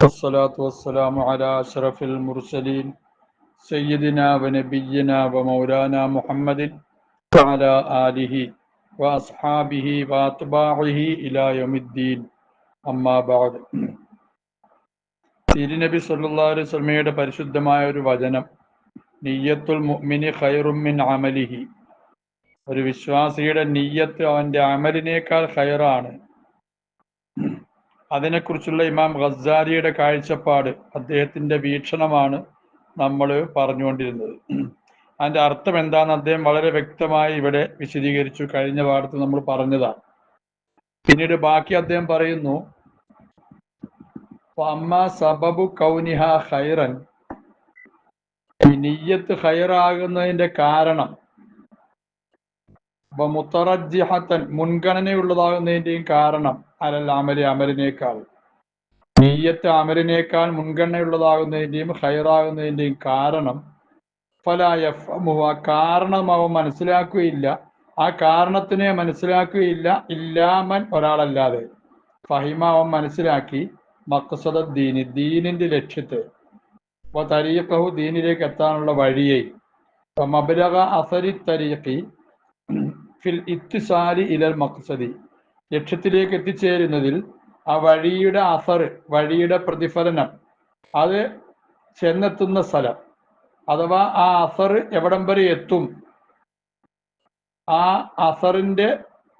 والصلاة والسلام على أشرف المرسلين سيدنا ونبينا ومولانا محمد وعلى آله وأصحابه وأتباعه إلى يوم الدين أما بعد തിരുനബി സല്ലല്ലാഹു അലൈഹി വസല്ലമയുടെ പരിശുദ്ധമായ ഒരു വചനം നിയ്യത്തുൽ മുഅ്മിനി ഖൈറും മിൻ അമലിഹി ഒരു വിശ്വാസിയുടെ നിയ്യത്ത് അവന്റെ അമലിനേക്കാൾ ഖൈറാണ് അതിനെക്കുറിച്ചുള്ള ഇമാം ഖസാരിയുടെ കാഴ്ചപ്പാട് അദ്ദേഹത്തിന്റെ വീക്ഷണമാണ് നമ്മൾ പറഞ്ഞുകൊണ്ടിരുന്നത്. അതിന്റെ അർത്ഥം എന്താണെന്ന് അദ്ദേഹം വളരെ വ്യക്തമായി ഇവിടെ വിശദീകരിച്ചു. കഴിഞ്ഞ പാഠത്തിൽ നമ്മൾ പറഞ്ഞതാണ്. പിന്നീട് ബാക്കി അദ്ദേഹം പറയുന്നു അമ്മ സബബു കൗനിഹ ഹൈറൻ നിയ്യത്ത് ഹയറാകുന്നതിന്റെ കാരണം അപ്പൊ മുത്തറജിഹത്തൻ മുൻഗണനയുള്ളതാകുന്നതിന്റെയും കാരണം അലൽ അമരി അമലിനേക്കാൾ. നീയത്ത് അമലിനേക്കാൾ മുൻഗണനയുള്ളതാകുന്നതിന്റെയും ഹൈറാകുന്നതിന്റെയും കാരണം ഫലായഫമുഹ കാരണം അവൻ മനസ്സിലാക്കുകയില്ല. ആ കാരണത്തിനെ മനസ്സിലാക്കുകയില്ല. ഇല്ലാമൻ ഒരാളല്ലാതെ. ഫഹിമ അവൻ മനസ്സിലാക്കി. മക്സദ ദീനി ദീനിന്റെ ലക്ഷ്യത്തെ. അപ്പോൾ തരീഖഹു ദീനിലേക്ക് എത്താനുള്ള വഴിയെ. മബലക അസരി തരീഖി. ഫിൽ ഇത്തിസാലി ഇലൽ മക്സദി. ലക്ഷ്യത്തിലേക്ക് എത്തിച്ചേരുന്നതിൽ ആ വഴിയുടെ അസർ വഴിയുടെ പ്രതിഫലനം അത് ചെന്നെത്തുന്ന സ്ഥലം അഥവാ ആ അസർ എവിടം വരെ എത്തും ആ അസറിന്റെ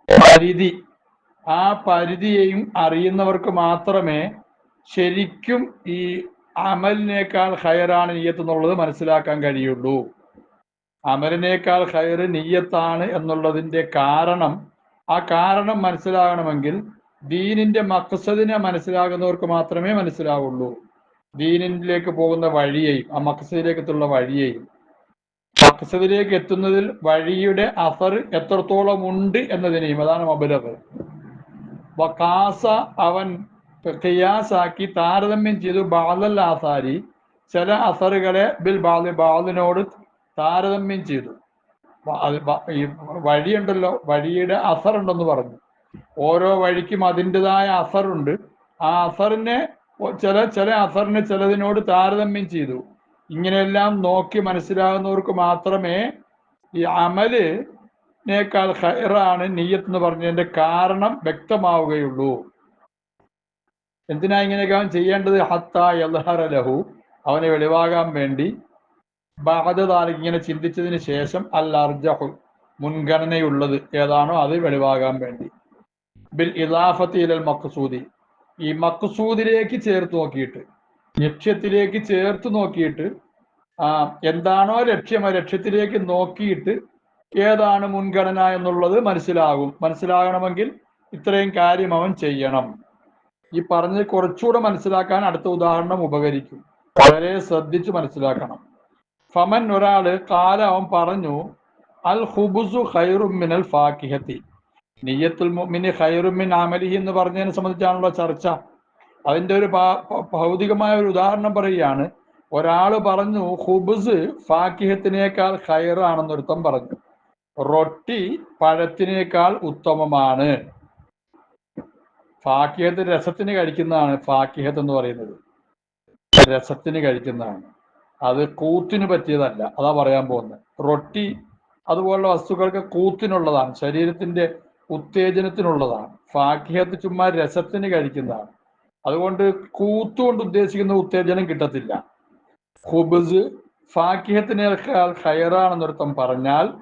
പരിധി ആ പരിധിയെയും അറിയുന്നവർക്ക് മാത്രമേ ശരിക്കും ഈ അമലിനേക്കാൾ ഹയറാണ് നീയത്ത് എന്നുള്ളത് മനസ്സിലാക്കാൻ കഴിയുള്ളൂ. അമലിനേക്കാൾ ഹയർ നീയത്താണ് എന്നുള്ളതിന്റെ കാരണം ആ കാരണം മനസ്സിലാകണമെങ്കിൽ ദീനിന്റെ മക്സദിനെ മനസ്സിലാകുന്നവർക്ക് മാത്രമേ മനസ്സിലാവുള്ളൂ. ദീനിലേക്ക് പോകുന്ന വഴിയെയും ആ മക്സദിലേക്ക് എത്തുള്ള വഴിയെയും. മക്സദിലേക്ക് എത്തുന്നതിൽ വഴിയുടെ അസർ എത്രത്തോളം ഉണ്ട് എന്നതിനെയും അതാണ് മബലവ് വക്കാസ അവൻ ഖിയാസാക്കി താരതമ്യം ചെയ്തു ബാലൽ ആസാരി ചില അസറുകളെ ബിൽ ബാലി ബാലിനോട് താരതമ്യം ചെയ്തു. ഈ വഴിയുണ്ടല്ലോ വഴിയുടെ അസർ ഉണ്ടെന്ന് പറഞ്ഞു. ഓരോ വഴിക്കും അതിന്റെതായ അസറുണ്ട്. ആ അസറിനെ ചില ചില അസറിനെ ചിലതിനോട് താരതമ്യം ചെയ്തു. ഇങ്ങനെയെല്ലാം നോക്കി മനസ്സിലാകുന്നവർക്ക് മാത്രമേ ഈ അമലിനേക്കാൾ ഹൈറാണ് നീയത്ത് എന്ന് പറഞ്ഞതിന്റെ കാരണം വ്യക്തമാവുകയുള്ളൂ. എന്തിനാ ഇങ്ങനെയൊക്കെ അവൻ ചെയ്യേണ്ടത്? ഹത്ത യൽഹറ ലഹു. അവനെ വെളിവാകാൻ വേണ്ടി ബാധതാൽ ഇങ്ങനെ ചിന്തിച്ചതിന് ശേഷം അൽ അർജഹു മുൻഗണനയുള്ളത് ഏതാണോ അത് വെളിവാകാൻ വേണ്ടി. ബിൽ ഇലാഫത്തി ഇലൽ മക്സൂദി. ഈ മക്സൂദിലേക്ക് ചേർത്ത് നോക്കിയിട്ട് ലക്ഷ്യത്തിലേക്ക് ചേർത്ത് നോക്കിയിട്ട് ആ എന്താണോ ലക്ഷ്യം ആ ലക്ഷ്യത്തിലേക്ക് നോക്കിയിട്ട് ഏതാണ് മുൻഗണന എന്നുള്ളത് മനസ്സിലാകും. മനസ്സിലാകണമെങ്കിൽ ഇത്രയും കാര്യം അവൻ ചെയ്യണം. ഈ പറഞ്ഞ് കുറച്ചുകൂടെ മനസ്സിലാക്കാൻ അടുത്ത ഉദാഹരണം ഉപകരിക്കും. വളരെ ശ്രദ്ധിച്ച് മനസ്സിലാക്കണം. ഫമൻ ഒരാൾ കാല അവൻ പറഞ്ഞു അൽ ഹുബുസു ഖൈറുമിനൽ ഫാക്കിഹത്തി. നിയ്യത്തുൽ മുഅ്മിനി ഖൈറുമിൻ അമലിഹി എന്ന് പറഞ്ഞതിനെ സംബന്ധിച്ചാണല്ലോ ചർച്ച. അതിന്റെ ഒരു ഭൗതികമായ ഒരു ഉദാഹരണം പറയുകയാണ്. ഒരാൾ പറഞ്ഞു ഹുബുസ് ഫാക്കിഹത്തിനേക്കാൾ ഖൈറാണെന്നൊരുത്തം പറഞ്ഞു. റൊട്ടി പഴത്തിനേക്കാൾ ഉത്തമമാണ്. ഫാക്കിഹത്ത് രസത്തിന് കഴിക്കുന്നതാണ് ഫാക്കിഹത്ത് എന്ന് പറയുന്നത്. രസത്തിന് കഴിക്കുന്നതാണ്. അത് കൂത്തിന് പറ്റിയതല്ല. അതാ പറയാൻ പോകുന്നത് റൊട്ടി അതുപോലുള്ള വസ്തുക്കൾക്ക് കൂത്തിനുള്ളതാണ്. ശരീരത്തിന്റെ ഉത്തേജനത്തിനുള്ളതാണ്. ഫാക്കിഹത്ത് ചുമ്മാ രസത്തിന് കഴിക്കുന്നതാണ്. അതുകൊണ്ട് കൂത്തുകൊണ്ട് ഉദ്ദേശിക്കുന്ന ഉത്തേജനം കിട്ടത്തില്ല. ഹുബസ് ഫാക്കിഹത്തിനേക്കാൾ ഹയറാണെന്നൊരുത്തം പറഞ്ഞാൽ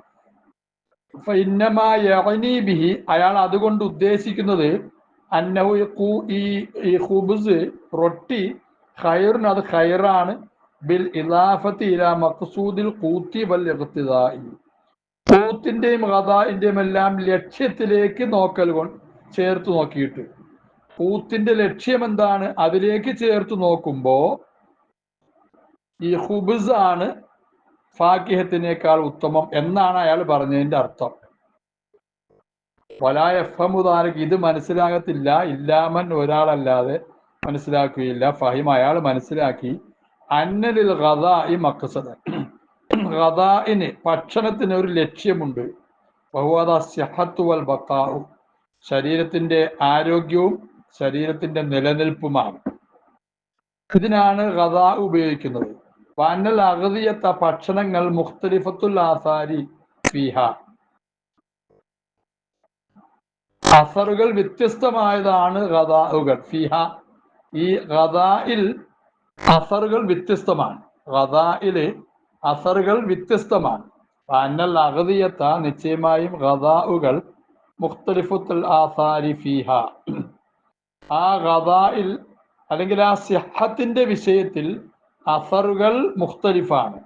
ബിഹി അയാൾ അതുകൊണ്ട് ഉദ്ദേശിക്കുന്നത് അന്നഹു ഈ ഹുബസ് റൊട്ടി ഹയറിന് അത് ഖൈറാണ്. ബിൽ ഇലാഫത്തി കൂത്തി വൽ കൂത്തിന്റെയും ഖദാഇന്റെയും എല്ലാം ലക്ഷ്യത്തിലേക്ക് നോക്കൽ കൊണ്ട് ചേർത്ത് നോക്കിയിട്ട്. കൂത്തിന്റെ ലക്ഷ്യം എന്താണ്? അതിലേക്ക് ചേർത്ത് നോക്കുമ്പോൾ ഈ ഹുബിസ് ആണ് ഫാക്കിഹത്തിനേക്കാൾ ഉത്തമം എന്നാണ് അയാൾ പറഞ്ഞതിന്റെ അർത്ഥം. വലാ എഫമുദാനക്ക് ഇത് മനസ്സിലാകത്തില്ല. ഇല്ലാമൻ ഒരാളല്ലാതെ മനസ്സിലാക്കുകയില്ല. ഫഹിം അയാൾ മനസ്സിലാക്കി. അന്നലിൽ ഈ മക്സദ്. ഗദാഇന് ഭക്ഷണത്തിന് ഒരു ലക്ഷ്യമുണ്ട്. ബഹുവാദ സിഹത്തു വൽ ബക്കാഉ ശരീരത്തിന്റെ ആരോഗ്യവും ശരീരത്തിന്റെ നിലനിൽപ്പുമാണ്. ഇതിനാണ് ഗദാ ഉപയോഗിക്കുന്നത്. വന്നൽ അഗതിയത്ത ഭക്ഷണങ്ങൾ മുഖ്തലിഫത്തുൽ ആസാരി ഫിഹ. അസറുകൾ വ്യത്യസ്തമായതാണ് റദാഹുകൾ ഫിഹ. ഈ ഗദായിൽ അസറുകൾ വ്യത്യസ്തമാണ്. റദായിൽ അസറുകൾ വ്യത്യസ്തമാണ്. അന്നൽ അഗതിയത്ത നിശ്ചയമായും റദാവുകൾ മുഖ്തലിഫുത്തൽ ആസാരി ഫിഹ. ആ റദായിൽ അല്ലെങ്കിൽ ആ സിഹത്തിന്റെ വിഷയത്തിൽ അസറുകൾ മുഖ്തലിഫാണ്.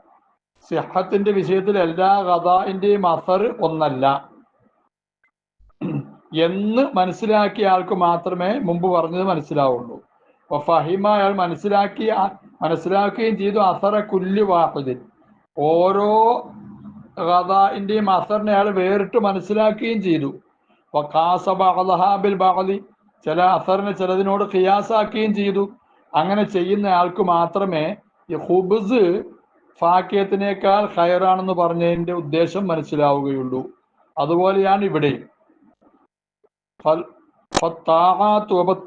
സിഹത്തിന്റെ വിഷയത്തിൽ എല്ലാ റദായിന്റെയും അസർ ഒന്നല്ല. എന്ന് മനസ്സിലാക്കിയ ആൾക്ക് മാത്രമേ മുമ്പ് പറഞ്ഞത് മനസ്സിലാവുള്ളൂ. ഫഹിമ അയാൾ മനസ്സിലാക്കി മനസ്സിലാക്കുകയും ചെയ്തു. അസറ കുല്ലി വാഹദിൻ ഓരോ കഥാന്റെയും അസറിനെ അയാൾ വേറിട്ട് മനസ്സിലാക്കുകയും ചെയ്തു. ബിൽ ബഹലി ചില അസറിനെ ചിലതിനോട് ഖിയാസാക്കുകയും ചെയ്തു. അങ്ങനെ ചെയ്യുന്ന ആൾക്ക് മാത്രമേ ഈ ഹുബ്സ് ഫാക്യത്തിനേക്കാൾ ഹയറാണെന്ന് പറഞ്ഞതിന്റെ ഉദ്ദേശം മനസ്സിലാവുകയുള്ളൂ. അതുപോലെയാണ് ഇവിടെയും.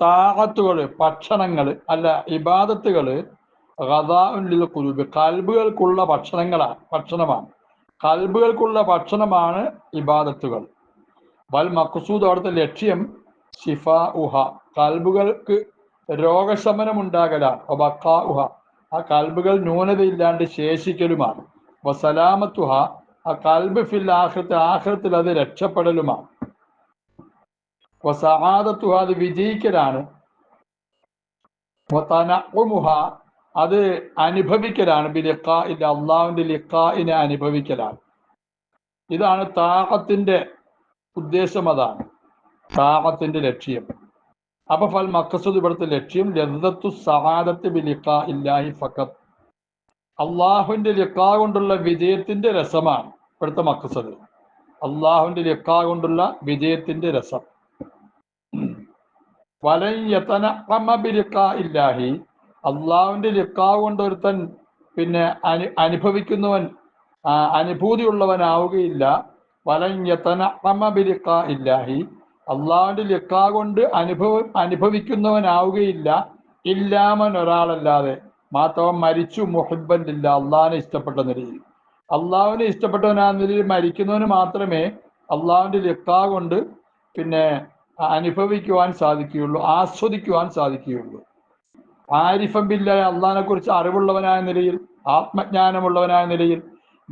താഹത്തുകൾ ഭക്ഷണങ്ങൾ അല്ല ഇബാദത്തുകൾ കുരുബ് കൽബുകൾക്കുള്ള ഭക്ഷണങ്ങളാണ് ഭക്ഷണമാണ്. കൽബുകൾക്കുള്ള ഭക്ഷണമാണ് ഇബാദത്തുകൾ. വൽ മക്സൂദ് അവിടുത്തെ ലക്ഷ്യം ഷിഫ ഉഹ കൽബുകൾക്ക് രോഗശമനം ഉണ്ടാകലാണ് ബക്ക ഉഹ ആ കൽബുകൾ ന്യൂനതയില്ലാണ്ട് ശേഷിക്കലുമാണ്. വസലാമത്തുഹ ആ കൽബ് ഫിൽ ആഹ്റത്ത് ആഹ്റത്തിൽ അത് രക്ഷപ്പെടലുമാണ്. അത് വിജയിക്കലാണ്. അത് അനുഭവിക്കലാണ്. ബിലിഖാ ഇല്ല അള്ളാഹുവിന്റെ ലിഖായിനെ അനുഭവിക്കലാണ്. ഇതാണ് താഹത്തിന്റെ ഉദ്ദേശം അതാണ്. താഹത്തിന്റെ ലക്ഷ്യം. അപ്പൊ ഫൽ മക്കസുദ് ഇവിടുത്തെ ലക്ഷ്യം ലദ്ദത്തു സഹാദത്ത് ബിലിഖാ ഇല്ലാഹി ഫഖത്ത് അള്ളാഹുവിന്റെ ലിഖാ കൊണ്ടുള്ള വിജയത്തിന്റെ രസമാണ് ഇവിടുത്തെ മക്കസദ് അള്ളാഹുവിന്റെ ലിഖാ കൊണ്ടുള്ള വിജയത്തിന്റെ രസം. ഇല്ലാഹി അള്ളാഹുവിന്റെ ലിക്കാവ് കൊണ്ട് ഒരുത്തൻ പിന്നെ അനു അനുഭവിക്കുന്നവൻ അനുഭൂതിയുള്ളവനാവുകയില്ല. വലഞ്ഞത്തനബിലിക്ക ഇല്ലാഹി അള്ളാഹുവിന്റെ ലിക്കാ കൊണ്ട് അനുഭവ അനുഭവിക്കുന്നവനാവുകയില്ല. ഇല്ലാമൻ ഒരാളല്ലാതെ. മാത്രം മരിച്ചു മുഹബല്ലില്ല അള്ളാഹിനെ ഇഷ്ടപ്പെട്ട നിലയിൽ. അള്ളാഹുവിനെ ഇഷ്ടപ്പെട്ടവനാ നിലയിൽ മരിക്കുന്നവന് മാത്രമേ അള്ളാഹുവിന്റെ ലിക്കാ കൊണ്ട് പിന്നെ അനുഭവിക്കുവാൻ സാധിക്കുകയുള്ളൂ ആസ്വദിക്കുവാൻ സാധിക്കുകയുള്ളൂ. ആരിഫം ബില്ലായ അള്ളഹാനെ കുറിച്ച് അറിവുള്ളവനായ നിലയിൽ ആത്മജ്ഞാനമുള്ളവനായ നിലയിൽ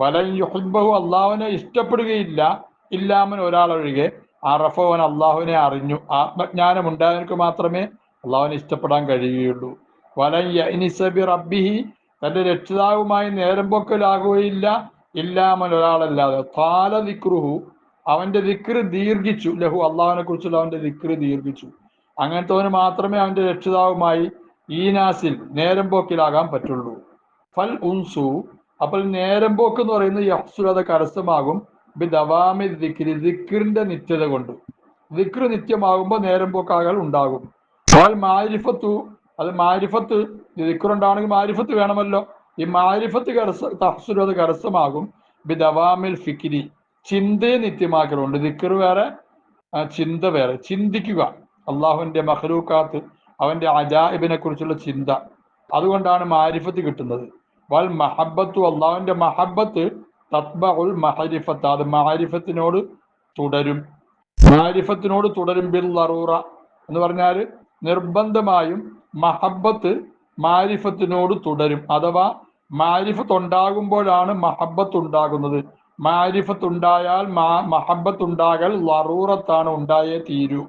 വലൻ യുഹബഹു അള്ളാഹുവിനെ ഇഷ്ടപ്പെടുകയില്ല ഇല്ലാമൻ ഒരാളൊഴികെ അറഫവൻ അള്ളാഹുവിനെ അറിഞ്ഞു. ആത്മജ്ഞാനം ഉണ്ടായവർക്ക് മാത്രമേ അള്ളാഹുവിനെ ഇഷ്ടപ്പെടാൻ കഴിയുകയുള്ളൂ. വലൻ യനിസബി റബ്ബിഹി തന്റെ രക്ഷിതാവുമായി നേരം പൊക്കലാകുകയില്ല ഇല്ലാമൻ ഒരാളല്ലാതെ. താല ദിക്രുഹു അവന്റെ ദിക്ർ ദീർഘിച്ചു. ലഹു അള്ളാഹുവിനെ കുറിച്ചുള്ള അവന്റെ ദിക്ർ ദീർഘിച്ചു. അങ്ങനത്തവന് മാത്രമേ അവന്റെ രക്ഷിതാവുമായി ഈനാസിൽ നേരം പോക്കിലാകാൻ പറ്റുള്ളൂ. ഫൽ ഉൻസു അപ്പോൾ നേരം പോക്ക് എന്ന് പറയുന്നത് അത് കരസ്ഥമാകും. ബി ദവാമി ദിക്രി ദിക്റിന്റെ നിത്യത കൊണ്ട്. ദിക്ർ നിത്യമാകുമ്പോൾ നേരം പോക്കാകൽ ഉണ്ടാകും. ഫാൽ മാരിഫത്തു അത് മാരിഫത്ത് ദിക്റുണ്ടാണെങ്കിൽ മാരിഫത്ത് വേണമല്ലോ. ഈ മാരിഫത്ത് കരസ്ഥ അത് കരസ്ഥമാകും. ബി ദവാമിൽ ചിന്തയെ നിത്യമാക്കലുണ്ട്. ദിക്കർ വേറെ ചിന്ത വേറെ. ചിന്തിക്കുക. അള്ളാഹുവിന്റെ മഹലൂക്കാത്ത് അവന്റെ അജായിബിനെ കുറിച്ചുള്ള ചിന്ത. അതുകൊണ്ടാണ് മാരിഫത്ത് കിട്ടുന്നത്. വൽ മഹബത്തു അള്ളാഹുവിന്റെ മഹബത്ത് തത്ബഉൽ മഹരിഫത്ത്. അത് മാരിഫത്തിനോട് തുടരും. മാരിഫത്തിനോട് തുടരും. ബിൽ ലറൂറ എന്ന് പറഞ്ഞാൽ നിർബന്ധമായും മഹബത്ത് മാരിഫത്തിനോട് തുടരും. അഥവാ മാരിഫത്ത് ഉണ്ടാകുമ്പോഴാണ് മഹബത്ത് ഉണ്ടാകുന്നത്. മാരിഫത്ത് ഉണ്ടായാൽ മഹബത്ത് ഉണ്ടാകൽ വറൂറത്താണ് ഉണ്ടായേ തീരൂ.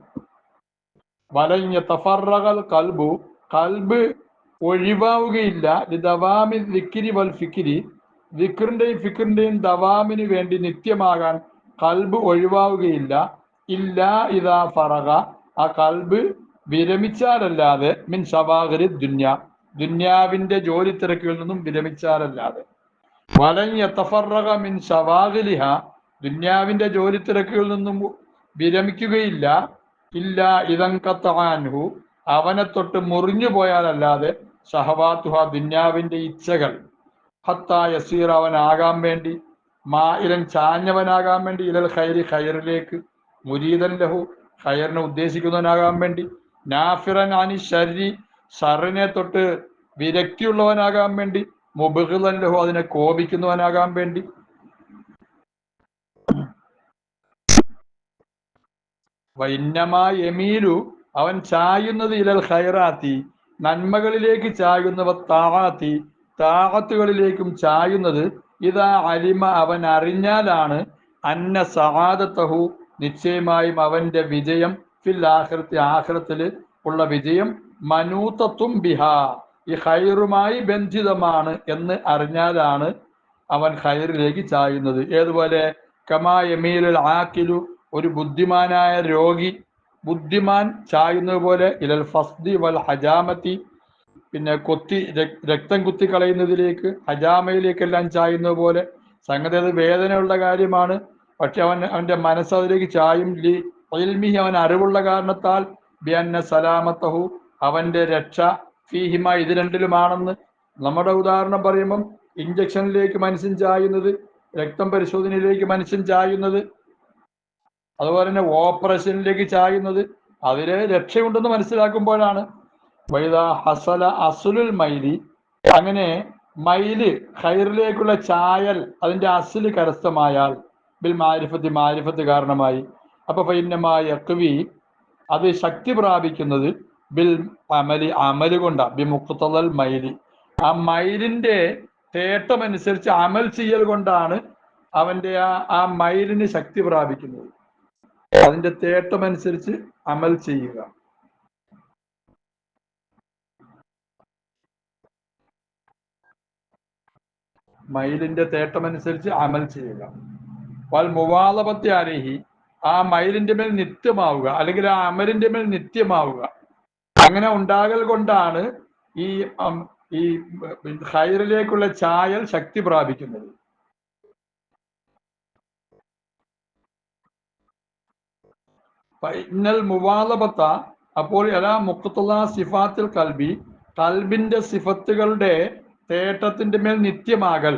വലഞ്ഞ തഫറകൽ കൽബു കൽബ് ഒഴിവാവുകയില്ല. ദവാമി ദിക്കിരി വൽ ഫിക്കിരി ദിക്കറിന്റെയും ഫിക്കറിന്റെയും ദവാമിന് വേണ്ടി നിത്യമാകാൻ കൽബ് ഒഴിവാവുകയില്ല. ഇല്ല ഇതാ ഫറക ആ കൽബ് വിരമിച്ചാലല്ലാതെ മിൻ സവാഹരി ദുന്യ ദുന്യാവിന്റെ ജോലി തിരക്കുകളിൽ നിന്നും വിരമിച്ചാലല്ലാതെ. വലൻ യതഫറഗ മിൻ ഷവാഗിലിഹ ദുന്യാവിന്റെ ജോലി തിരക്കുകളിൽ നിന്നും വിരമിക്കുകയില്ല. ഇല്ല ഇതങ്കത്താൻഹു അവനെ തൊട്ട് മുറിഞ്ഞു പോയാലല്ലാതെ ഷഹവാത്തുഹ ദുന്യാവിന്റെ ഇച്ഛകൾ. ഹത്താ യസീർ അവനാകാൻ വേണ്ടി മായിലൻ ചാഞ്ഞവനാകാൻ വേണ്ടി ഇലൽ ഖൈരി ഖൈറിലേക്ക് മുരീതൻ ലഹു ഖൈറിനെ ഉദ്ദേശിക്കുന്നവനാകാൻ വേണ്ടി നാഫിറൻ അനി ഷരി ഷറിനെ തൊട്ട് വിരക്തിയുള്ളവനാകാൻ വേണ്ടി മുബിഹുലൻ ലഹു അതിനെ കോപിക്കുന്നവനാകാൻ വേണ്ടി. വൈന്നമാ യമീലു അവൻ ചായുന്നത് ഇലൽ ഹൈറാത്തി നന്മകളിലേക്ക് ചായുന്നവ താഴാത്തി താഴത്തുകളിലേക്കും ചായുന്നത് ഇതാ അലിമ അവൻ അറിഞ്ഞാലാണ് അന്ന സഹാദത്തഹു നിശ്ചയമായും അവന്റെ വിജയം ഫിൽ ആഹ്രത്തി ആഹ്രത്തിൽ ഉള്ള വിജയം മനൂത്തത്തും ബിഹ. ഈ ഹൈറുമായി ബന്ധിതമാണ് എന്ന് അറിഞ്ഞാലാണ് അവൻ ഹൈറിലേക്ക് ചായുന്നത്. ഏതുപോലെ? കമാ യമീലുൽ ആക്കിലു ഒരു ബുദ്ധിമാനായ രോഗി ബുദ്ധിമാൻ ചായുന്നത് പോലെ ഇലൽ ഫസ്ദി വൽ ഹജാമത്തി പിന്നെ കൊത്തി രക്തം കുത്തി കളയുന്നതിലേക്ക് ഹജാമയിലേക്കെല്ലാം ചായുന്നത് പോലെ. സംഗതി അത് വേദനയുള്ള കാര്യമാണ്. പക്ഷെ അവൻ അവന്റെ മനസ്സ് അതിലേക്ക് ചായും അവൻ അറിവുള്ള കാരണത്താൽ ബിയന്ന സലാമത്തഹു അവന്റെ രക്ഷ ഫീഹിമ ഇത് രണ്ടിലുമാണെന്ന് നമ്മുടെ ഉദാഹരണം പറയുമ്പം ഇഞ്ചക്ഷനിലേക്ക് മനുഷ്യൻ ചായുന്നത് രക്തം പരിശോധനയിലേക്ക് മനുഷ്യൻ ചായുന്നത് അതുപോലെ തന്നെ ഓപ്പറേഷനിലേക്ക് ചായുന്നത് അതിൽ രക്ഷയുണ്ടെന്ന് മനസ്സിലാക്കുമ്പോഴാണ്. വൈദ ഹസല അസുലുൽ മൈലി അങ്ങനെ മൈൽ ഖൈറിലേക്കുള്ള ചായൽ അതിന്റെ അസിൽ കരസ്ഥമായാൽ ബിൽ മാരിഫത്ത് മാരിഫത്ത് കാരണമായി. അപ്പൊ ഫൈനമായ യക്വി അത് ശക്തി പ്രാപിക്കുന്നത് ബിൽ അമലി അമൽ കൊണ്ടാ ബി മുക്തൽ മൈലി ആ മൈലിന്റെ തേട്ടമനുസരിച്ച് അമൽ ചെയ്യൽ കൊണ്ടാണ് അവന്റെ ആ ആ മൈലിന് ശക്തി പ്രാപിക്കുന്നത്. അതിന്റെ തേട്ടം അനുസരിച്ച് അമൽ ചെയ്യുക. മൈലിന്റെ തേട്ടമനുസരിച്ച് അമൽ ചെയ്യുക. വൽ മുവാലപത്തി അരഹി ആ മയിലിന്റെ മേൽ നിത്യമാവുക. അല്ലെങ്കിൽ ആ അമലിന്റെ മേൽ നിത്യമാവുക. അങ്ങനെ ഉണ്ടാകൽ കൊണ്ടാണ് ഈ ഈ ഹൈറിലേക്കുള്ള ചായൽ ശക്തി പ്രാപിക്കുന്നത്. ഇന്നൽ മുവാലബത്ത അപ്പോൾ എല്ലാ മുക്കത്തുള്ള സിഫാത്തിൽ കൽബി കൽബിന്റെ സിഫത്തുകളുടെ തേട്ടത്തിന്റെ മേൽ നിത്യമാകൽ.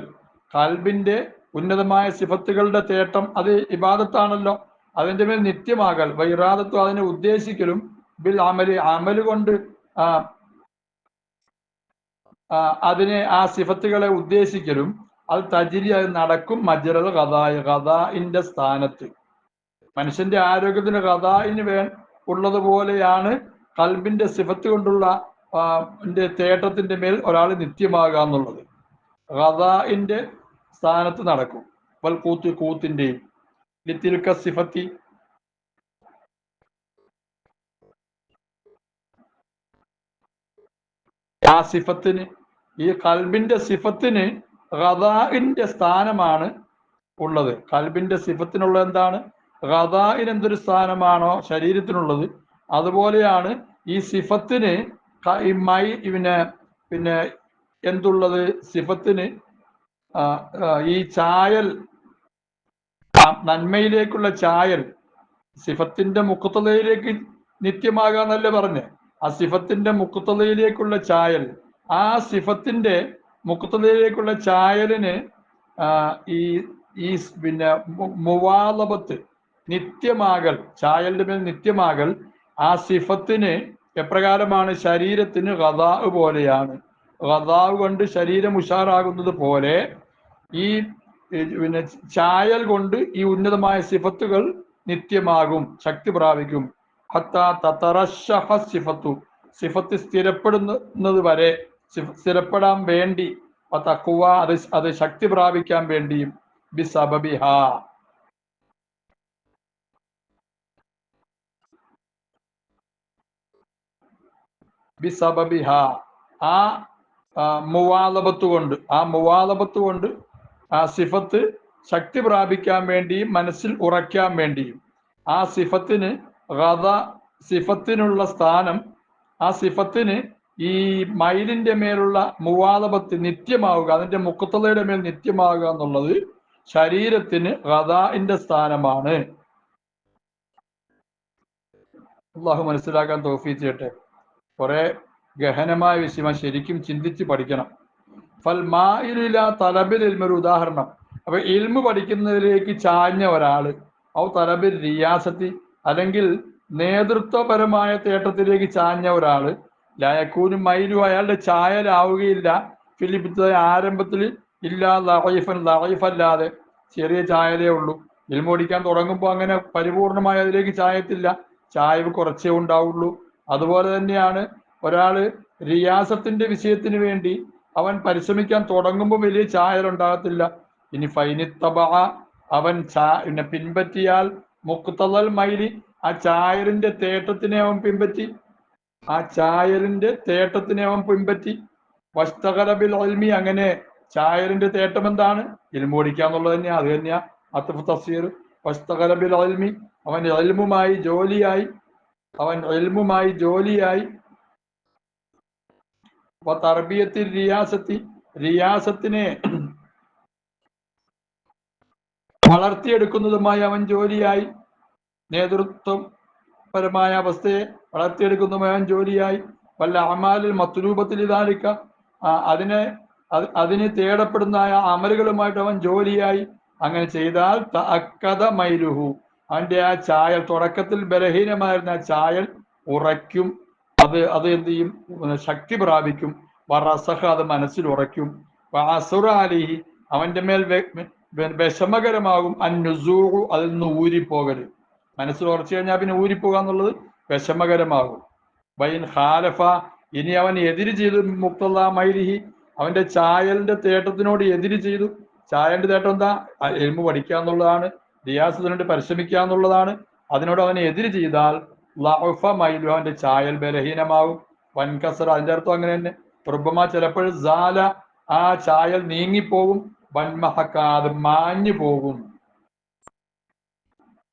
കൽബിന്റെ ഉന്നതമായ സിഫത്തുകളുടെ തേട്ടം അത് ഇബാദത്താണല്ലോ. അതിന്റെ മേൽ നിത്യമാകൽ. വൈറാദത്വം അതിനെ ഉദ്ദേശിക്കലും ബിൽ അമൽ അമൽ കൊണ്ട് അതിനെ ആ സിഫത്തുകളെ ഉദ്ദേശിക്കലും അത് തജിരി അത് നടക്കും മജറൽ കഥായ കഥാഇന്റെ സ്ഥാനത്ത്. മനുഷ്യന്റെ ആരോഗ്യത്തിന് കഥായിന് വേ ഉള്ളതുപോലെയാണ് കൽബിന്റെ സിഫത്ത് കൊണ്ടുള്ള തേട്ടത്തിന്റെ മേൽ ഒരാൾ നിത്യമാകുക എന്നുള്ളത്. കഥാഇന്റെ സ്ഥാനത്ത് നടക്കും. വൽ കൂത്ത് ലിത്തിൽക്ക സിഫത്തി ആ സിഫത്തിന് ഈ കൽബിന്റെ സിഫത്തിന് റദാഇന്റെ സ്ഥാനമാണ് ഉള്ളത്. കൽബിന്റെ സിഫത്തിനുള്ള എന്താണ്? റദാഇൻ എന്തൊരു സ്ഥാനമാണോ ശരീരത്തിനുള്ളത്. അതുപോലെയാണ് ഈ സിഫത്തിന് ഈ മൈ പിന്നെ പിന്നെ എന്തുള്ളത്? സിഫത്തിന് ഈ ചായൽ നന്മയിലേക്കുള്ള ചായൽ സിഫത്തിന്റെ മുക്കുത്തതയിലേക്ക് നിത്യമാകാന്നല്ലേ പറഞ്ഞ്? ആ സിഫത്തിന്റെ മുക്കുത്തലയിലേക്കുള്ള ചായൽ. ആ സിഫത്തിന്റെ മുക്കുത്തലയിലേക്കുള്ള ചായലിന് ഈ ഈ പിന്നെ മുവാലബത്ത് നിത്യമാകൽ ചായലിന്റെ മേൽ നിത്യമാകൽ ആ സിഫത്തിന് എപ്രകാരമാണ് ശരീരത്തിന് ഗതാവ് പോലെയാണ്. ഗതാവ് കൊണ്ട് ശരീരം ഉഷാറാകുന്നത് പോലെ ഈ പിന്നെ ചായൽ കൊണ്ട് ഈ ഉന്നതമായ സിഫത്തുകൾ നിത്യമാകും ശക്തി പ്രാപിക്കും. സിഫത്തു. സിഫത്ത് സ്ഥിരപ്പെടുന്നത് വരെ സ്ഥിരപ്പെടാൻ വേണ്ടി തക്കുവ അത് അത് ശക്തി പ്രാപിക്കാൻ വേണ്ടിയും ബി സബബിഹ. ബി ആ മുവാലപത്ത് കൊണ്ട് ആ മുവാലബത്ത് കൊണ്ട് ആ സിഫത്ത് ശക്തി പ്രാപിക്കാൻ വേണ്ടിയും മനസ്സിൽ ഉറയ്ക്കാൻ വേണ്ടിയും ആ സിഫത്തിന് ഗത സിഫത്തിനുള്ള സ്ഥാനം ആ സിഫത്തിന് ഈ മയിലിന്റെ മേലുള്ള മുവാദപത്ത് നിത്യമാവുക അതിന്റെ മുക്കത്തതയുടെ മേൽ നിത്യമാവുക എന്നുള്ളത് ശരീരത്തിന് റദാന്റെ സ്ഥാനമാണ്. അള്ളാഹു മനസ്സിലാക്കാൻ തോഫീ ചെയ്യട്ടെ. കുറെ ഗഹനമായ വിഷയം ശരിക്കും ചിന്തിച്ച് പഠിക്കണം. ഫൽ മായിലില തലബിൽ ഇൽമൊരു ഉദാഹരണം. അപ്പൊ ഇൽമു പഠിക്കുന്നതിലേക്ക് ചാഞ്ഞ ഒരാൾ ഔ തലബിൽ റിയാസത്തി അല്ലെങ്കിൽ നേതൃത്വപരമായ തേട്ടത്തിലേക്ക് ചാഞ്ഞ ഒരാൾ ലയക്കൂനും മൈലും അയാളുടെ ചായലാവുകയില്ല. ഫിലിപ്പിത്ത ആരംഭത്തിൽ ഇല്ല ലഹീഫൻ ലഹീഫല്ലാതെ ചെറിയ ചായലേ ഉള്ളൂ. ഇൽമോടിക്കാൻ തുടങ്ങുമ്പോൾ അങ്ങനെ പരിപൂർണമായി അതിലേക്ക് ചായത്തില്ല. ചായവ് കുറച്ചേ ഉണ്ടാവുള്ളൂ. അതുപോലെ തന്നെയാണ് ഒരാൾ റിയാസത്തിന്റെ വിഷയത്തിന് വേണ്ടി അവൻ പരിശ്രമിക്കാൻ തുടങ്ങുമ്പോൾ വലിയ ചായൽ ഉണ്ടാകത്തില്ല. ഇനി ഫൈനിത്തബ അവൻ ചാ പിന്നെ പിൻപറ്റിയാൽ മുക്തതൽ മൈലി ആ ചായലിന്റെ തേട്ടത്തിനെ അവൻ പിൻപറ്റി. ആ ചായലിന്റെ തേട്ടത്തിനെ അവൻ പിൻപറ്റി. വസ്തകലബിൽ ഒൽമി അങ്ങനെ ചായലിന്റെ തേട്ടം എന്താണ്? ഇൽമു പഠിക്കാന്നുള്ളത് തന്നെയാ അത് തന്നെയാ അത്തഫ് തഫ്സീർ. വസ്തകലബിൽ ഒൽമി അവൻ എൽമുമായി ജോലിയായി. അവൻ എൽമുമായി ജോലിയായി. തർബിയത്തിൽ റിയാസത്തി റിയാസത്തിനെ വളർത്തിയെടുക്കുന്നതുമായി അവൻ ജോലിയായി. നേതൃത്വം പരമായ അവസ്ഥയെ വളർത്തിയെടുക്കുന്നതുമായി അവൻ ജോലിയായി. വല്ല അമാലിൽ മത്തുരൂപത്തിൽ ഇതാലിക്ക. അതിനെ അത് അതിന് തേടപ്പെടുന്ന അമലുകളുമായിട്ട് അവൻ ജോലിയായി. അങ്ങനെ ചെയ്താൽ തക്കഥ മൈലുഹു. അവന്റെ ആ ചായൽ തുടക്കത്തിൽ ബലഹീനമായിരുന്ന ആ ചായൽ ഉറയ്ക്കും. അത് അത് എന്ത് ചെയ്യും? ശക്തി പ്രാപിക്കും. വറസഹ അത് മനസ്സിൽ ഉറയ്ക്കും. അസുറാലിഹി അവന്റെ മേൽ വിഷമകരമാകും അന്നുസൂഹു അതിൽ നിന്ന് ഊരിപ്പോകൽ. മനസ്സിൽ ഉറച്ചു കഴിഞ്ഞാൽ പിന്നെ ഊരിപ്പോകുക എന്നുള്ളത് വിഷമകരമാകും. ബൈൻ ഹാലഫ ഇനി അവൻ എതിര് ചെയ്തു മുക്തല്ല മൈലിഹി അവന്റെ ചായലിന്റെ തേട്ടത്തിനോട് എതിര് ചെയ്തു. ചായലിന്റെ തേട്ടം എന്താ? എൽമു പഠിക്കുക എന്നുള്ളതാണ് റിയാസത്തിനോട് പരിശ്രമിക്കുക എന്നുള്ളതാണ്. അതിനോട് അവൻ എതിര് ചെയ്താൽ ലഹഫ മൈലു അവന്റെ ചായൽ ബലഹീനമാകും. വൻകസർ അതിന്റെ അർത്ഥം അങ്ങനെ തന്നെ. പ്രഭമ ചിലപ്പോൾ ആ ചായൽ നീങ്ങിപ്പോകും. വൻമഹക്കാത് മാഞ്ഞു പോകും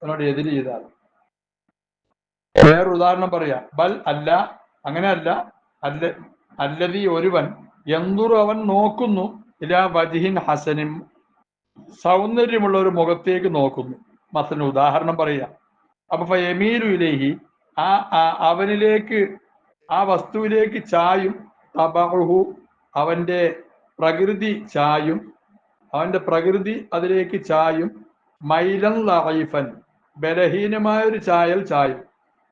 അതിനോട് എതിര് ചെയ്താൽ. വേറൊരു ഉദാഹരണം പറയാം. ബൽ അല്ല അങ്ങനെ അല്ല. അല്ല അല്ലതി ഒരുവൻ എന്തുറു അവൻ നോക്കുന്നു. ഇലാ വജിഹിൻ ഹസനും സൗന്ദര്യമുള്ള ഒരു മുഖത്തേക്ക് നോക്കുന്നു. മസന് ഉദാഹരണം പറയാം. അപ്പൊ എമീലു ഇലേഹി ആ അവനിലേക്ക് ആ വസ്തുവിലേക്ക് ചായും തബഹു അവന്റെ പ്രകൃതി ചായും അവന്റെ പ്രകൃതി അതിലേക്ക് ചായും. മൈലൻ ലൈഫൻ ബലഹീനമായ ഒരു ചായൽ ചായും.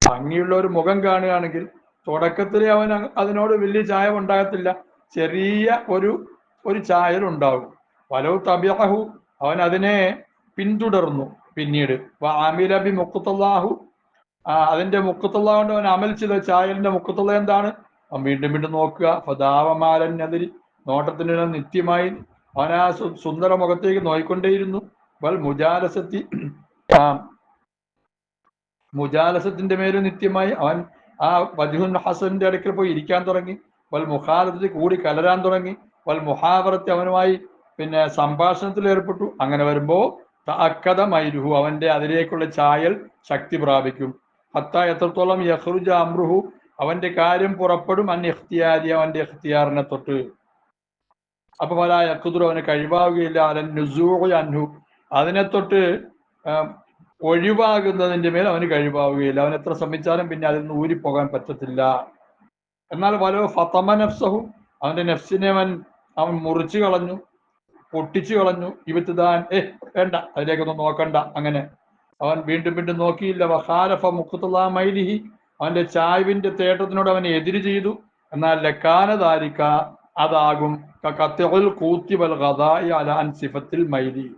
ഭംഗിയുള്ള ഒരു മുഖം കാണുകയാണെങ്കിൽ തുടക്കത്തിൽ അവൻ അതിനോട് വലിയ ചായം ഉണ്ടാകത്തില്ല ചെറിയ ഒരു ഒരു ചായൽ ഉണ്ടാകും വലവ് തബിഹു അവൻ അതിനെ പിന്തുടർന്നു. പിന്നീട് ആമിലബി മുക്കുത്തല്ലാഹു അതിന്റെ മുക്കത്തുള്ള കൊണ്ട് അവൻ അമൽ ചെയ്ത ചായലിന്റെ മുക്കത്തുള്ള എന്താണ്? അവൻ വീണ്ടും വീണ്ടും നോക്കുക. ഫതാവമാലൻ അതിൽ നോട്ടത്തിന് നിത്യമായി അവൻ ആ സുന്ദര മുഖത്തേക്ക് നോയിക്കൊണ്ടേയിരുന്നു. വൽ മുജാലസത്തി ആ മുജാലസത്തിന്റെ മേലും നിത്യമായി അവൻ ആ വജുഹുൻ ഹസന്റെ അടുക്കൽ പോയി ഇരിക്കാൻ തുടങ്ങി. വൽ മുഖാലത്തിൽ കൂടി കലരാൻ തുടങ്ങി. വൽ മുഹാവറത്തെ അവനുമായി പിന്നെ സംഭാഷണത്തിൽ ഏർപ്പെട്ടു. അങ്ങനെ വരുമ്പോ അക്കഥമായിരുഹു അവന്റെ അതിലേക്കുള്ള ചായൽ ശക്തി പ്രാപിക്കും. ഹത്ത എത്രത്തോളം യഹ്റുജ അമ്രുഹു അവന്റെ കാര്യം പുറപ്പെടും അൻ ഇഖ്തിയാരി അവന്റെ ഇഖ്തിയാറിനെ തൊട്ട്. അപ്പൊ വല യക്കുദ്രു അവന് കഴിവാകുകയില്ല അലൻ അൻഹു. അതിനെ തൊട്ട് ഒഴിവാകുന്നതിന്റെ മേൽ അവന് കഴിവാകുകയില്ല. അവൻ എത്ര ശ്രമിച്ചാലും പിന്നെ അതിൽ നിന്ന് ഊരിപ്പോകാൻ പറ്റത്തില്ല. എന്നാൽ വലോ ഫതമ നഫ്സഹു. അവന്റെ നഫ്സിനെ അവൻ അവൻ മുറിച്ചു കളഞ്ഞു പൊട്ടിച്ചു കളഞ്ഞു. ഇവത്തിദാൻ ഏ വേണ്ട അതിലേക്കൊന്നും നോക്കണ്ട അങ്ങനെ. അവൻ വീണ്ടും വീണ്ടും നോക്കിയില്ല. വഹാലഫ മുഖത്തുള്ള മൈലിഹി. അവന്റെ ചായ്വിന്റെ തേട്ടത്തിനോട് അവൻ എതിര് ചെയ്തു. എന്നാൽ ലക്കാനതാരിക്ക അതാകും. കൂത്തിവൽ അലാൻ സിഫത്തിൽ മൈലി.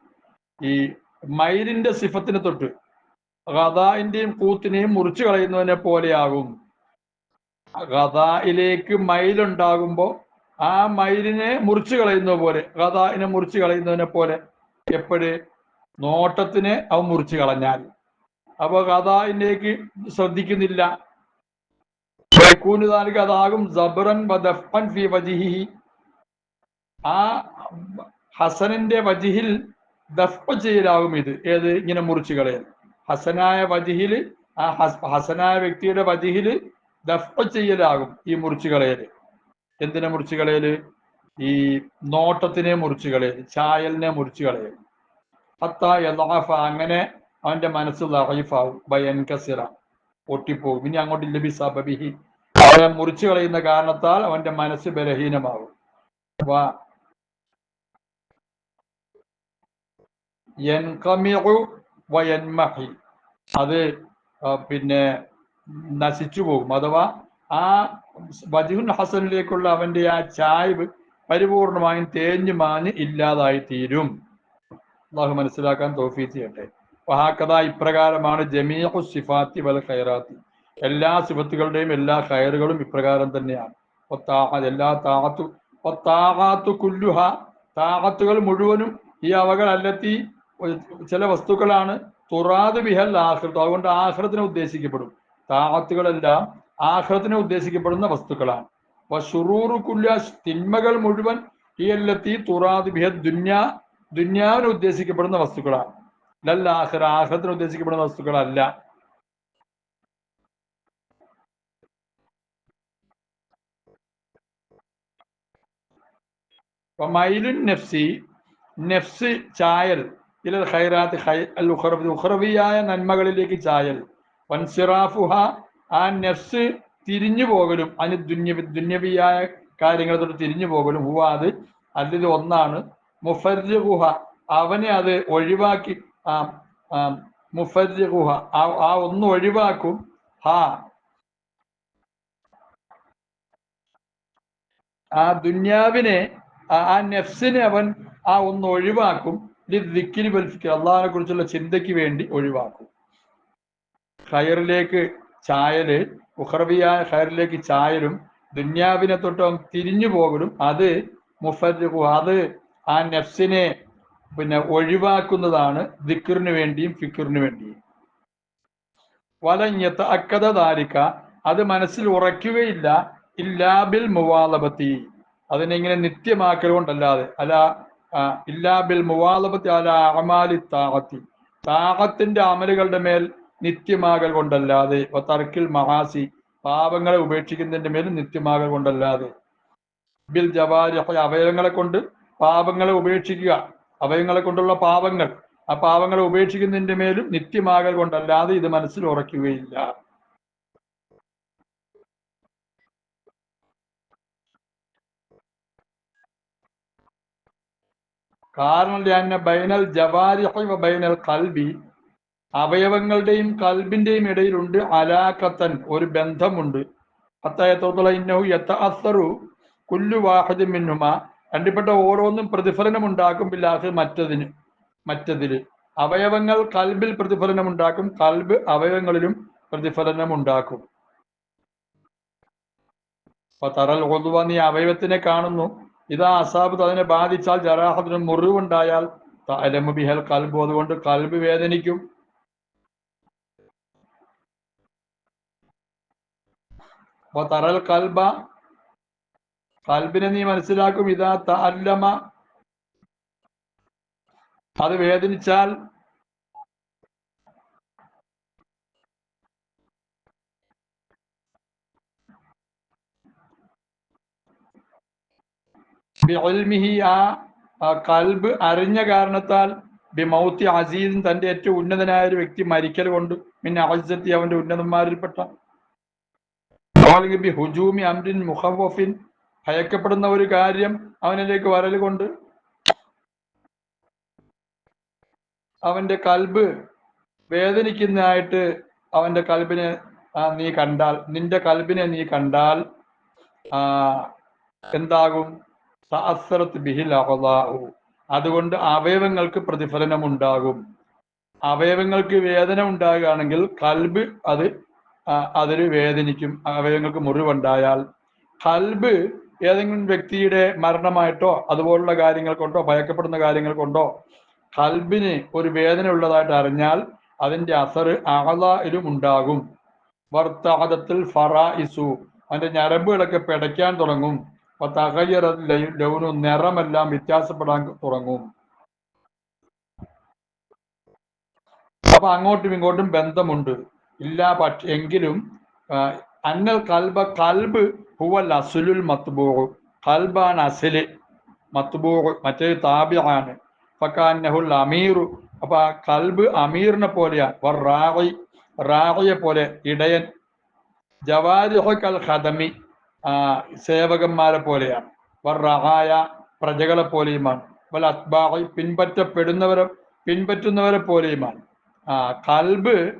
ഈ മൈലിന്റെ സിഫത്തിനെ തൊട്ട് ഗതായിന്റെയും കൂത്തിനെയും മുറിച്ചു കളയുന്നതിനെ പോലെയാകും. ഗതായിലേക്ക് മൈലുണ്ടാകുമ്പോൾ ആ മൈലിനെ മുറിച്ചു കളയുന്ന പോലെ ഗതായിനെ മുറിച്ചു കളയുന്നതിനെ പോലെ എപ്പോഴ്? നോട്ടത്തിനെ അവൻ മുറിച്ചു കളഞ്ഞാൽ. അപ്പൊ ഗതായിലേക്ക് ശ്രദ്ധിക്കുന്നില്ല. കൂനുതാലിക്ക് അതാകും ജബറൻ ഫി വജിഹി ആ ഹസനിന്റെ വജിഹിൽ ദഫ് ചെയ്യലാകും ഇത്. ഏത്? ഇങ്ങനെ മുറിച്ചു കളയൽ. ഹസനായ വജിഹിൽ ആ ഹസനായ വ്യക്തിയുടെ വജിഹിൽ ദഫ് ചെയ്യലാകും ഈ മുറിച്ചു കളയൽ എന്തിനെ മുറിച്ച് കളയൽ ഈ നോട്ടത്തിനെ മുറിച്ച് കളയൽ ചായലിനെ മുറിച്ച് കളയൽ. യദാഫ അങ്ങനെ അവന്റെ മനസ്സ് ലഹീഫാവും ബയൻകസിറ പൊട്ടിപ്പോകും ഇനി അങ്ങോട്ട് ലബി സബബിഹി അവനെ മുറിച്ചു കളയുന്ന കാരണത്താൽ അവന്റെ മനസ്സ് ബലഹീനമാകും. അത് പിന്നെ നശിച്ചു പോകും. അഥവാ ആ വജുൻ ഹസനിലേക്കുള്ള അവന്റെ ആ ചായ്വ് പരിപൂർണമായും തേഞ്ഞു മാഞ്ഞ് ഇല്ലാതായി തീരും അള്ളാഹു മനസ്സിലാക്കാൻ തോഫീ ചെയ്യട്ടെ. വഹാക്കഥ ഇപ്രകാരമാണ് ജമീഹു സിഫാത്തി വൽ ഖൈറാത്തി. എല്ലാ സിഫത്തുകളുടെയും എല്ലാ ഖയറുകളും ഇപ്രകാരം തന്നെയാണ്. എല്ലാ താഹത്തു വത്താഹാത്തു കുല്ലുഹ. താഹത്തുകൾ മുഴുവനും ഈ അവകൾ അല്ലെത്തി ചില വസ്തുക്കളാണ്. തുറാദ് ബിഹൽ ആഹൃത്ത് അതുകൊണ്ട് ആഹ്റത്തിനെ ഉദ്ദേശിക്കപ്പെടും. താഹത്തുകളെല്ലാം ആഹ്റത്തിനെ ഉദ്ദേശിക്കപ്പെടുന്ന വസ്തുക്കളാണ്. ഷുറൂറു കുല്ല തിന്മകൾ മുഴുവൻ ഈ അല്ലെത്തി തുറാദ് ബിഹൽ ദുന്യാ ദുന്യാവിന് ഉദ്ദേശിക്കപ്പെടുന്ന വസ്തുക്കളാണ്. ലൽ ആഹ്റ ആഹ്റത്തിന് ഉദ്ദേശിക്കപ്പെടുന്ന വസ്തുക്കളല്ല. മൈലുൻ നഫ്സി നഫ്സ് ചായൽ ഇല ഖൈറാത്ത് അൽ ഉഖറബിയായ നന്മകളിലേക്ക് ചായൽ. വൻസിറാഫുഹ ആ നഫ്സ് തിരിഞ്ഞു പോകലും അതിന് ദുന്യ ദുന്യവിയായ കാര്യങ്ങൾ തൊട്ട് തിരിഞ്ഞു പോകലും. ഹുവ അത് അതിൽ ഒന്നാണ് മുഫർജുഹ അവനെ അത് ഒഴിവാക്കി ആ ആ ആ ഒന്ന് ഒഴിവാക്കും. ഹാ. ആ ദുന്യാവിനെ ആ- നെഫ്സിനെ അവൻ ആ ഒന്ന് ഒഴിവാക്കും. ദിക്കിരി ബൽഫിക്കർ അള്ളാഹിനെ കുറിച്ചുള്ള ചിന്തയ്ക്ക് വേണ്ടി ഒഴിവാക്കും. ഖയറിലേക്ക് ചായൽ ഉഹർവിയായ ഖയറിലേക്ക് ചായലും ദുന്യാവിനെ തൊട്ട് അവൻ തിരിഞ്ഞു പോകലും അത് മുഫരിഹു അത് ആ നെഫ്സിനെ പിന്നെ ഒഴിവാക്കുന്നതാണ് ദിക്കറിന് വേണ്ടിയും ഫിക്കറിന് വേണ്ടിയും. വലഞ്ഞത്ത് അക്കഥ ധാരിക്ക അത് മനസ്സിൽ ഉറയ്ക്കുകയില്ല ഇല്ലാബിൽ മുവാലബത്തി. അതിനെങ്ങനെ നിത്യമാക്കൽ കൊണ്ടല്ലാതെ അല ഇല്ലാബിൽ മുവാലബത്തി അല അമാലി താഹത്തി താഹത്തിന്റെ അമലുകളുടെ മേൽ നിത്യമാകൽ കൊണ്ടല്ലാതെ തർക്കിൽ മഹാസി പാപങ്ങളെ ഉപേക്ഷിക്കുന്നതിന്റെ മേൽ നിത്യമാകൽ കൊണ്ടല്ലാതെ. ബിൽ ജവാരി അവയവങ്ങളെ കൊണ്ട് പാപങ്ങളെ ഉപേക്ഷിക്കുക. അവയവങ്ങളെ കൊണ്ടുള്ള പാപങ്ങൾ ആ പാപങ്ങളെ ഉപേക്ഷിക്കുന്നതിന്റെ മേലും നിത്യമാകൽ കൊണ്ടല്ലാതെ ഇത് മനസ്സിൽ ഉറക്കുകയില്ല കാരണം ബൈനൽ ജവാരി ബൈനൽ കൽബി അവയവങ്ങളുടെയും കൽബിന്റെയും ഇടയിലുണ്ട് അലാക്കത്തൻ ഒരു ബന്ധമുണ്ട്. അത്തയത്തോളം ഇന്നഹു അസറു കുല്ലു വാഹദ മിന്നുമ രണ്ടിപ്പെട്ട ഓരോന്നും പ്രതിഫലനം ഉണ്ടാക്കും ബില്ലാഹ് മറ്റതിന് മറ്റതിൽ അവയവങ്ങൾ കൽബിൽ പ്രതിഫലനം ഉണ്ടാക്കും കൽബ് അവയവങ്ങളിലും പ്രതിഫലനം ഉണ്ടാക്കും അപ്പൊ തറൽ ഒതുവ നീ അവയവത്തിനെ കാണുന്നു. ഇതാ അസാബ് അതിനെ ബാധിച്ചാൽ ജരാഹത്തിന് മുറിവുണ്ടായാൽ തലമു ബിഹൽ കൽബ്. അതുകൊണ്ട് കൽബ് വേദനിക്കും. അപ്പൊ തറൽ കൽബ കൽബിനെ നീ മനസ്സിലാക്കും. ഇതാ താല്ലമ അത് വേദനിച്ചാൽ ആ കൽബ് അറിഞ്ഞ കാരണത്താൽ ബി മൗത്തി അസീസും തന്റെ ഏറ്റവും ഉന്നതനായ ഒരു വ്യക്തി മരിക്കൽ കൊണ്ട്. പിന്നെ അഹസത്തി അവന്റെ ഉന്നതന്മാരിൽപ്പെട്ട. ഹുജൂമി അംരിൻ മുഖവഫിൻ ഭയക്കപ്പെടുന്ന ഒരു കാര്യം അവനിലേക്ക് വരൽ കൊണ്ട് അവന്റെ കൽബ് വേദനിക്കുന്നതായിട്ട് അവന്റെ കൽബിനെ നീ കണ്ടാൽ നിന്റെ കൽബിനെ നീ കണ്ടാൽ ആ എന്താകും? തഅസ്സറത്ത് ബിഹിൽ അഹദാഹു അതുകൊണ്ട് അവയവങ്ങൾക്ക് പ്രതിഫലനം ഉണ്ടാകും അവയവങ്ങൾക്ക് വേദന ഉണ്ടാകുകയാണെങ്കിൽ കൽബ് അത് അതിൽ വേദനിക്കും. അവയവങ്ങൾക്ക് മുറിവുണ്ടായാൽ കൽബ് ഏതെങ്കിലും വ്യക്തിയുടെ മരണമായിട്ടോ അതുപോലുള്ള കാര്യങ്ങൾ കൊണ്ടോ ഭയക്കപ്പെടുന്ന കാര്യങ്ങൾ കൊണ്ടോ കൽബിന് ഒരു വേദന ഉള്ളതായിട്ട് അറിഞ്ഞാൽ അതിന്റെ അസർ അഹലായിലും ഉണ്ടാകും. വർത്താദത്തിൽ ഫറായിസു അതിന്റെ ഞരമ്പുകളൊക്കെ പിടയ്ക്കാൻ തുടങ്ങും. തകയ്യറ ലൗനു നിറമെല്ലാം വ്യത്യാസപ്പെടാൻ തുടങ്ങും. അപ്പൊ അങ്ങോട്ടും ഇങ്ങോട്ടും ബന്ധമുണ്ട്. ഇല്ല പക്ഷെ എങ്കിലും അന്നൽ കൽബ കൽബ് ഹുവൽ അസുലുൽ മത്ബൂഹു ഖൽബാൻ അസിൽ മത്ബൂഹ് മറ്റേ താബിയാണ് ഫക്കാന്നഹുൽ അമീറു അപ്പൊ ആ കൽബ് അമീറിനെ പോലെയാണ് റായി റായിയെ പോലെ ഇടയൻ ജവാരിഹൽ ഖദമി ആ സേവകന്മാരെ പോലെയാണ് വർ റഹായ പ്രജകളെ പോലെയുമാണ്. വൽ അത്ബാഹി പിൻപറ്റപ്പെടുന്നവരെ പിൻപറ്റുന്നവരെ പോലെയുമാണ്. ആ കൽബ്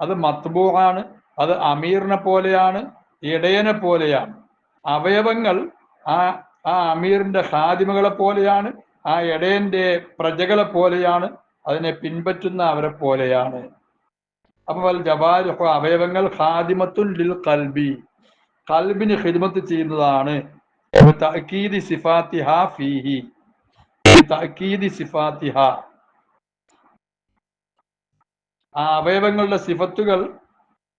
അത് മത്ബൂഹാണ്. അത് അമീറിനെ പോലെയാണ്. ഇടയനെ പോലെയാണ്. അവയവങ്ങൾ ആ ആ അമീറിന്റെ ഹാദിമകളെ പോലെയാണ് ആ ഇടയന്റെ പ്രജകളെ പോലെയാണ് അതിനെ പിൻപറ്റുന്ന അവരെ പോലെയാണ്. അപ്പോൾ ജവാരുഹ അവയവങ്ങൾ ഹാദിമത്തുൽ ലിൽ കൽബി. കൽബിന് ഹിദ്മത്ത് ചെയ്യുന്നതാണ്. അവയവങ്ങളുടെ സിഫത്തുകൾ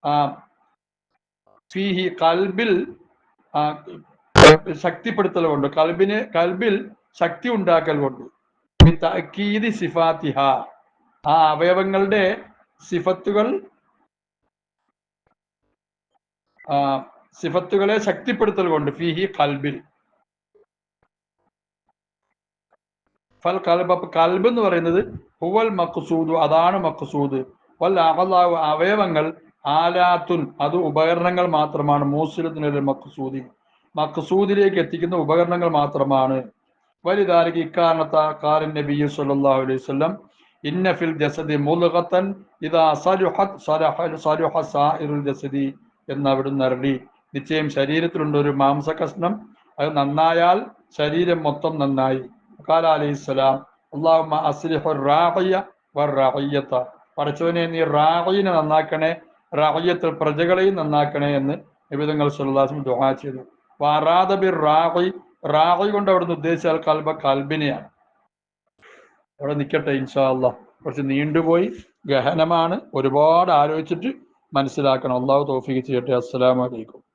ആ ഫീഹി കൽബിൽ ശക്തിപ്പെടുത്തൽ കൊണ്ട് കൽബിന് കൽബിൽ ശക്തി ഉണ്ടാക്കൽ കൊണ്ട് സിഫാത്തിഹ. ആ അവയവങ്ങളുടെ സിഫത്തുകൾ സിഫത്തുകളെ ശക്തിപ്പെടുത്തൽ കൊണ്ട് ഫിഹി കൽബിൽ. ഫൽ കൽബ് അപ്പൊ കൽബ് എന്ന് പറയുന്നത് ഹുവൽ മഖ്സൂദു അതാണ് മക്സൂദ് വൽ അവയവങ്ങൾ ആലാത്തുൻ അത് ഉപകരണങ്ങൾ മാത്രമാണ്. മൂസിലത്തിനൊരു മക്സൂദി മക്സൂദിലേക്ക് എത്തിക്കുന്ന ഉപകരണങ്ങൾ മാത്രമാണ്. വലുതാലിക്ക് ഇക്കാരണത്താ കാലൻ നബി സല്ലല്ലാഹു അലൈഹി സ്വല്ലം ഇന്ന ഫിൽ ജസദി മുൽഗത്തൻ ഇദാ സലുഹത് സലഹ സലുഹ ജസദി എന്ന് അവിടുന്ന് അരളി. നിശ്ചയം ശരീരത്തിലുണ്ട് ഒരു മാംസകഷ്ണം അത് നന്നായാൽ ശരീരം മൊത്തം നന്നായി. കാല അലൈഹിസ്സലാം അള്ളാഹുമ്മ അസ്ലിഹു റാഹയ്യ വർ റഹയ്യത്ത പടച്ചവനെ നീ റാഹയ്യനെ നന്നാക്കണേ റാഹിയത്ത് പ്രജകളെയും നന്നാക്കണേ എന്ന് നിബിതങ്ങൾ സുല്ലാസും ദുഹാ ചെയ്തു. വാറാദ ബിർ റാഹി റാഹി കൊണ്ട് അവിടുന്ന് ഉദ്ദേശിച്ചാൽ കൽബ കൽബിനെയാണ്. അവിടെ നിൽക്കട്ടെ ഇൻഷാ അള്ളാഹ് കുറച്ച് നീണ്ടുപോയി ഗഹനമാണ് ഒരുപാട് ആലോചിച്ചിട്ട് മനസ്സിലാക്കണം. അള്ളാഹു തോഫിക്ക് ചെയ്യട്ടെ. അസ്സലാമലൈക്കും